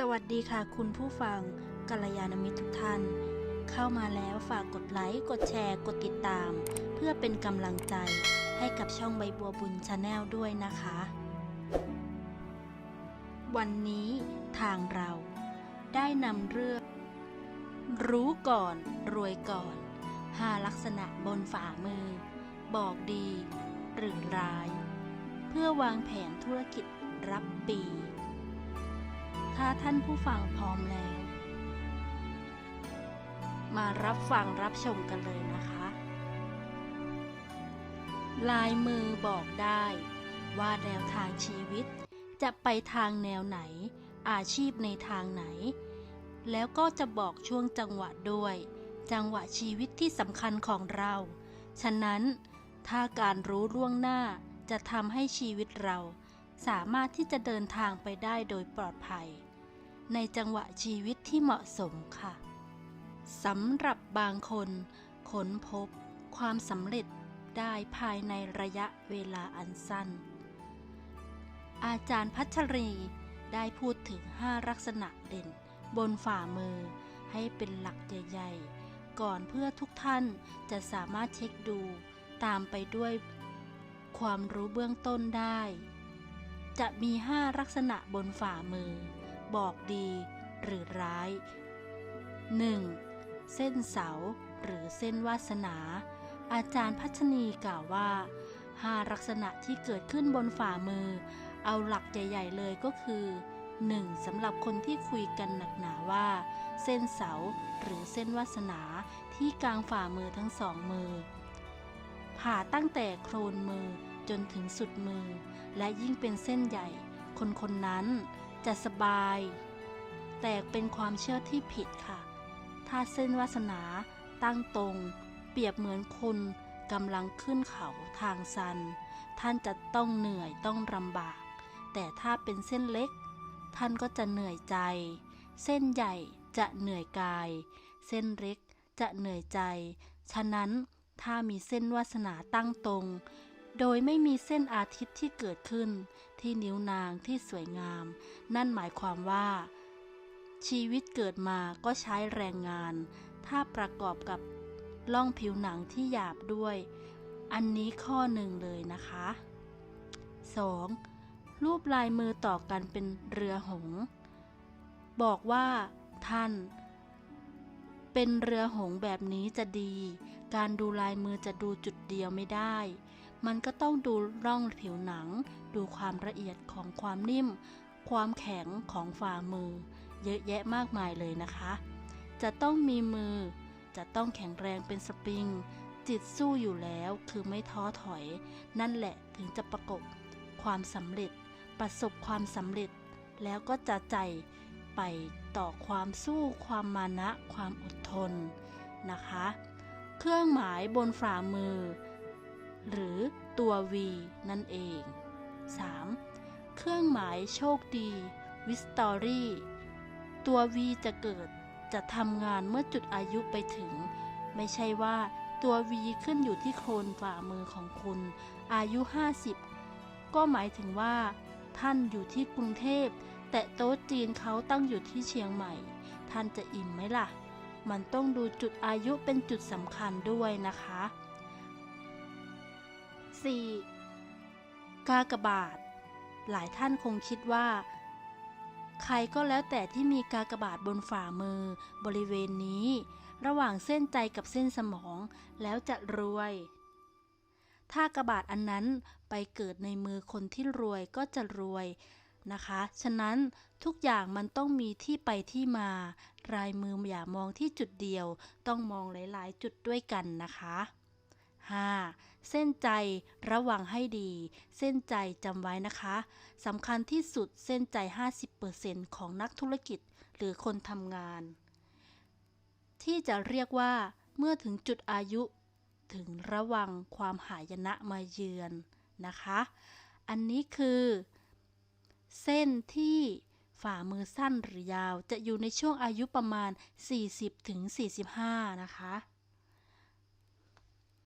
สวัสดีค่ะคุณผู้ฟังกัลยาณมิตรทุกท่าน เข้ามาแล้วฝากกดไลค์ กดแชร์ กดติดตาม เพื่อเป็นกำลังใจให้กับช่องใบบัวบุญชาแนลด้วยนะคะ วันนี้ทางเราได้นำเรื่อง รู้ก่อน รวยก่อน5ลักษณะบนฝ่ามือ บอกดี หรือร้าย เพื่อวางแผนธุรกิจรับปี ถ้าท่านผู้ฟังพร้อมแล้ว มารับฟังรับชมกันเลยนะคะ ลายมือบอกได้ ว่าแนวทางชีวิต จะไปทางแนวไหน อาชีพในทางไหน แล้วก็จะบอกช่วงจังหวะด้วย จังหวะชีวิตที่สำคัญของเรา ฉะนั้น ถ้าการรู้ล่วงหน้าจะทำให้ชีวิตเราสามารถที่จะเดินทางไปได้โดยปลอดภัย ในจังหวะชีวิตที่เหมาะสมค่ะสำหรับบางคนค้นพบความสำเร็จได้ภายในระยะเวลาอันสั้น อาจารย์พัชรีได้พูดถึง 5 ลักษณะเด่นบนฝ่ามือให้เป็นหลักใหญ่ๆ ก่อนเพื่อทุกท่านจะสามารถเช็คดูตามไปด้วยความรู้เบื้องต้นได้ จะมี 5 ลักษณะบนฝ่ามือ บอกดีหรือร้าย 1. เส้นเสาหรือเส้นวาสนา อาจารย์พัชนีกล่าวว่า5ลักษณะที่เกิดขึ้นบนฝ่ามือ เอาหลักใหญ่ ๆ เลยก็คือ 1. สำหรับคนที่คุยกันหนักหนาว่า เส้นเสาหรือเส้นวาสนาที่กลางฝ่ามือทั้งสองมือ ผ่าตั้งแต่โครนมือจนถึงสุดมือ และยิ่งเป็นเส้นใหญ่ คนคนนั้น จะสบาย แต่เป็นความเชื่อที่ผิดค่ะ ถ้าเส้นวาสนาตั้งตรง เปรียบเหมือนคนกำลังขึ้นเขาทางซัน ท่านจะต้องเหนื่อยต้องลำบาก แต่ถ้าเป็นเส้นเล็ก ท่านก็จะเหนื่อยใจ เส้นใหญ่จะเหนื่อยกาย เส้นเล็กจะเหนื่อยใจ ฉะนั้นถ้ามีเส้นวาสนาตั้งตรง โดยไม่มีเส้นอาทิตย์ที่เกิดขึ้นที่นิ้วนางที่สวยงาม นั่นหมายความว่า ชีวิตเกิดมาก็ใช้แรงงาน ถ้าประกอบกับล่องผิวหนังที่หยาบด้วย อันนี้ข้อหนึ่งเลยนะคะ 2. รูปลายมือต่อกันเป็นเรือหง บอกว่า ท่าน เป็นเรือหงแบบนี้จะดี การดูลายมือจะดูจุดเดียวไม่ได้ มันก็ต้องดูร่องผิวหนัง ดูความละเอียดของความนิ่ม ความแข็งของฝ่ามือ เยอะแยะมากมายเลยนะคะ จะต้องมีมือ จะต้องแข็งแรงเป็นสปริง จิตสู้อยู่แล้วคือไม่ท้อถอย นั่นแหละถึงจะประกบความสำเร็จ ประสบความสำเร็จ แล้วก็จะใจไปต่อความสู้ความมานะ ความอดทนนะคะ เครื่องหมายบนฝ่ามือ หรือตัว V นั่นเอง 3. เครื่องหมายโชคดีวิสตอรี่ตัว V จะเกิดจะทำงานเมื่อจุดอายุไปถึง ไม่ใช่ว่าตัว V ขึ้นอยู่ที่โคนฝ่ามือของคุณ อายุ 50 ก็หมายถึงว่า ท่านอยู่ที่กรุงเทพ แต่โต๊ะจีนเขาตั้งอยู่ที่เชียงใหม่ ท่านจะอิ่มไหมล่ะ มันต้องดูจุดอายุเป็นจุดสำคัญด้วยนะคะ 4. กากบาท หลายท่านคงคิดว่า ใครก็แล้วแต่ที่มีกากบาทบนฝ่ามือบริเวณนี้ ระหว่างเส้นใจกับเส้นสมองแล้วจะรวย ถ้ากระบาดอันนั้นไปเกิดในมือคนที่รวยก็จะรวยนะคะ ฉะนั้นทุกอย่างมันต้องมีที่ไปที่มา รายมืออย่ามองที่จุดเดียว ต้องมองหลาย ๆ จุดด้วยกันนะคะ 5. เส้นใจระวังให้ดี เส้นใจจำไว้นะคะสำคัญที่สุดเส้นใจ 50%ของนักธุรกิจหรือคนทำงาน ที่จะเรียกว่า เมื่อถึงจุดอายุ ถึงระวังความหายนะมาเยือนนะคะ อันนี้คือ เส้นที่ฝ่ามือสั้นหรือยาวจะอยู่ในช่วงอายุประมาณ 40-45 นะคะ